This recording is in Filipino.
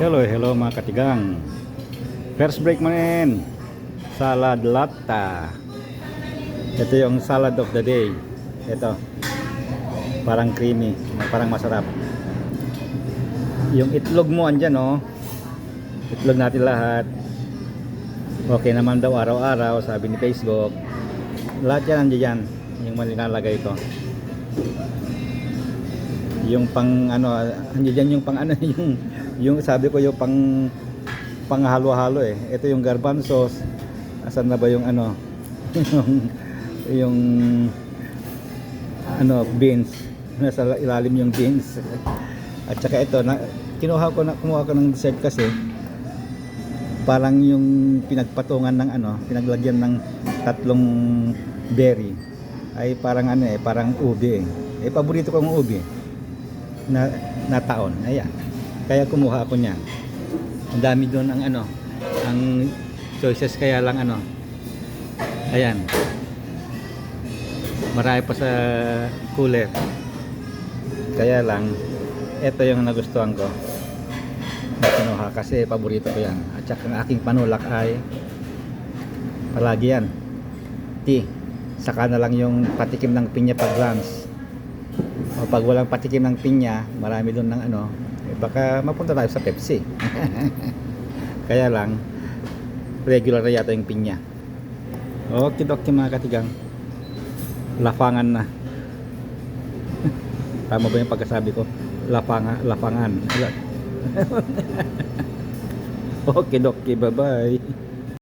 Hello, hello mga katigang. First break mo rin. Salad latta. Ito yung salad of the day. Ito. Parang creamy. Parang masarap. Yung itlog mo andyan oh. Itlog natin lahat. Okay naman daw araw-araw sabi ni Facebook. Lahat yan andyan Yung malinalagay ko. Yung pang ano, andyan yung pang ano yung yung sabi ko yung pang panghalo-halo eh. Ito yung garbanzos. Asan na ba yung ano? yung yung ano beans. Nasa ilalim yung beans. At saka ito na kinuha ko na kumuha ko ng dessert kasi parang yung pinagpatungan ng ano, pinaglagyan ng tatlong berry ay parang ano eh, parang ubi eh. Eh paborito ko ang ubi na na taon. Ayan. Kaya kumuha ako niyan. Ang dami doon ang ano, ang choices kaya lang ano. Ayan. Marami pa sa cooler. Kaya lang, ito yung nagustuhan ko. Na kinuha kasi paborito ko yan. At saka ang aking panulak ay palagi yan. Tea. Saka na lang yung patikim ng pinya pag lunch. O pag walang patikim ng pinya, marami doon ng ano, eh baka mapunta tayo sa Pepsi. Kaya lang, regular na yata yung pinya. Okay, okay mga katigang. Lafangan na. Tama ba yung pagkasabi ko? Lafanga, lafangan. okay, okay, bye-bye.